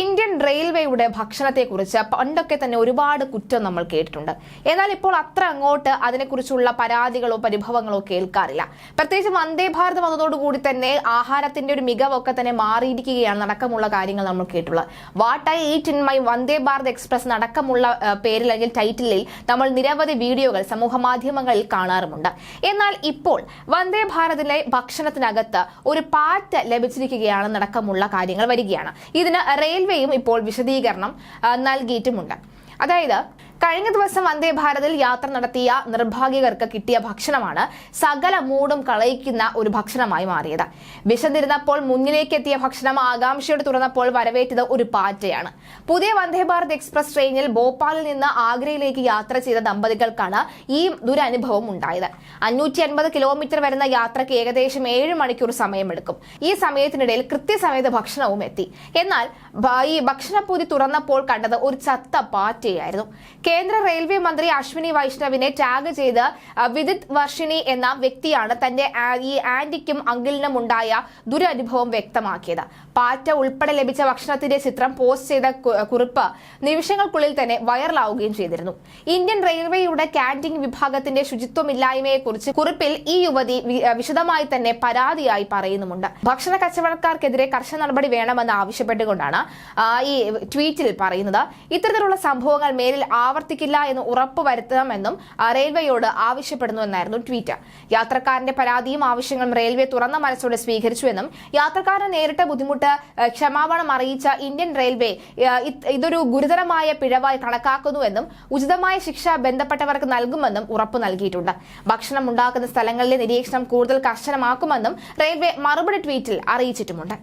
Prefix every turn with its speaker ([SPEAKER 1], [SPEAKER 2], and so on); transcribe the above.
[SPEAKER 1] Indian റെയിൽവേയുടെ ഭക്ഷണത്തെക്കുറിച്ച് പണ്ടൊക്കെ തന്നെ ഒരുപാട് കുറ്റം നമ്മൾ കേട്ടിട്ടുണ്ട്. എന്നാൽ ഇപ്പോൾ അത്ര അങ്ങോട്ട് അതിനെക്കുറിച്ചുള്ള പരാതികളോ പരിഭവങ്ങളോ കേൾക്കാറില്ല. പ്രത്യേകിച്ച് വന്ദേ ഭാരത് വന്നതോടുകൂടി തന്നെ ആഹാരത്തിന്റെ ഒരു മികവൊക്കെ തന്നെ മാറിയിരിക്കുകയാണ് അടക്കമുള്ള കാര്യങ്ങൾ നമ്മൾ കേട്ടുള്ളത് what I eat in my Vande Bharat express അടക്കമുള്ള പേരിൽ അല്ലെങ്കിൽ ടൈറ്റിലിൽ നമ്മൾ നിരവധി വീഡിയോകൾ സമൂഹ മാധ്യമങ്ങളിൽ കാണാറുമുണ്ട്. എന്നാൽ ഇപ്പോൾ വന്ദേ ഭാരതിലെ ഭക്ഷണത്തിനകത്ത് ഒരു പാറ്റ ലഭിച്ചിരിക്കുകയാണെന്നടക്കമുള്ള കാര്യങ്ങൾ വരികയാണ്. ഇതിന് റെയിൽവേയും ഇപ്പോൾ വിശദീകരണം നൽകിയിട്ടുമുണ്ട്. അതായത് കഴിഞ്ഞ ദിവസം വന്ദേ ഭാരതിൽ യാത്ര നടത്തിയ നിർഭാഗ്യകർക്ക് കിട്ടിയ ഭക്ഷണമാണ് സകല മൂടും കളയിക്കുന്ന ഒരു ഭക്ഷണമായി മാറിയത്. വിശന്നിരുന്നപ്പോൾ മുന്നിലേക്ക് എത്തിയ ഭക്ഷണം ആകാംക്ഷയോട് തുറന്നപ്പോൾ വരവേറ്റത് ഒരു പാറ്റയാണ്. പുതിയ വന്ദേ ഭാരത് എക്സ്പ്രസ് ട്രെയിനിൽ ഭോപ്പാലിൽ നിന്ന് ആഗ്രയിലേക്ക് യാത്ര ചെയ്ത ദമ്പതികൾക്കാണ് ഈ ദുരനുഭവം ഉണ്ടായത്. അഞ്ഞൂറ്റി അൻപത് കിലോമീറ്റർ വരുന്ന യാത്രയ്ക്ക് ഏകദേശം ഏഴ് മണിക്കൂർ സമയമെടുക്കും. ഈ സമയത്തിനിടയിൽ കൃത്യസമയത്ത് ഭക്ഷണവും എത്തി. എന്നാൽ ഈ ഭക്ഷണപ്പൂതി തുറന്നപ്പോൾ കണ്ടത് ഒരു ചത്ത പാറ്റയായിരുന്നു. കേന്ദ്ര റെയിൽവേ മന്ത്രി അശ്വിനി വൈഷ്ണവിനെ ടാഗ് ചെയ്ത് വിദിത് വർഷിണി എന്ന വ്യക്തിയാണ് തന്റെ ഈ ആന്റിക്കും അങ്കിളിനും ഉണ്ടായ ദുരനുഭവം വ്യക്തമാക്കിയത്. പാറ്റ ഉൾപ്പെടെ ലഭിച്ച ഭക്ഷണത്തിന്റെ ചിത്രം പോസ്റ്റ് ചെയ്ത കുറിപ്പ് നിമിഷങ്ങൾക്കുള്ളിൽ തന്നെ വൈറലാവുകയും ചെയ്തിരുന്നു. ഇന്ത്യൻ റെയിൽവേയുടെ കാന്റീൻ വിഭാഗത്തിന്റെ ശുചിത്വമില്ലായ്മയെ കുറിച്ച് കുറിപ്പിൽ ഈ യുവതി വിശദമായി തന്നെ പരാതിയായി പറയുന്നുമുണ്ട്. ഭക്ഷണ കച്ചവടക്കാർക്കെതിരെ കർശന നടപടി വേണമെന്ന് ആവശ്യപ്പെട്ടുകൊണ്ടാണ് ഈ ട്വീറ്റിൽ പറയുന്നത്. ഇത്തരത്തിലുള്ള സംഭവങ്ങൾ മേലിൽ ആവർത്തിക്കില്ല എന്ന് ഉറപ്പുവരുത്തണമെന്നും റെയിൽവേയോട് ആവശ്യപ്പെടുന്നുവെന്നായിരുന്നു ട്വീറ്റ്. യാത്രക്കാരന്റെ പരാതിയും ആവശ്യങ്ങളും റെയിൽവേ തുറന്ന മനസ്സോടെ സ്വീകരിച്ചുവെന്നും യാത്രക്കാരന് നേരിട്ട ബുദ്ധിമുട്ട് ക്ഷമാപണം അറിയിച്ച ഇന്ത്യൻ റെയിൽവേ ഇതൊരു ഗുരുതരമായ പിഴവായി കണക്കാക്കുന്നുവെന്നും ഉചിതമായ ശിക്ഷ ബന്ധപ്പെട്ടവർക്ക് നൽകുമെന്നും ഉറപ്പു നൽകിയിട്ടുണ്ട്. ഭക്ഷണം ഉണ്ടാക്കുന്ന സ്ഥലങ്ങളിലെ നിരീക്ഷണം കൂടുതൽ കർശനമാക്കുമെന്നും റെയിൽവേ മറുപടി ട്വീറ്റിൽ അറിയിച്ചിട്ടുമുണ്ട്.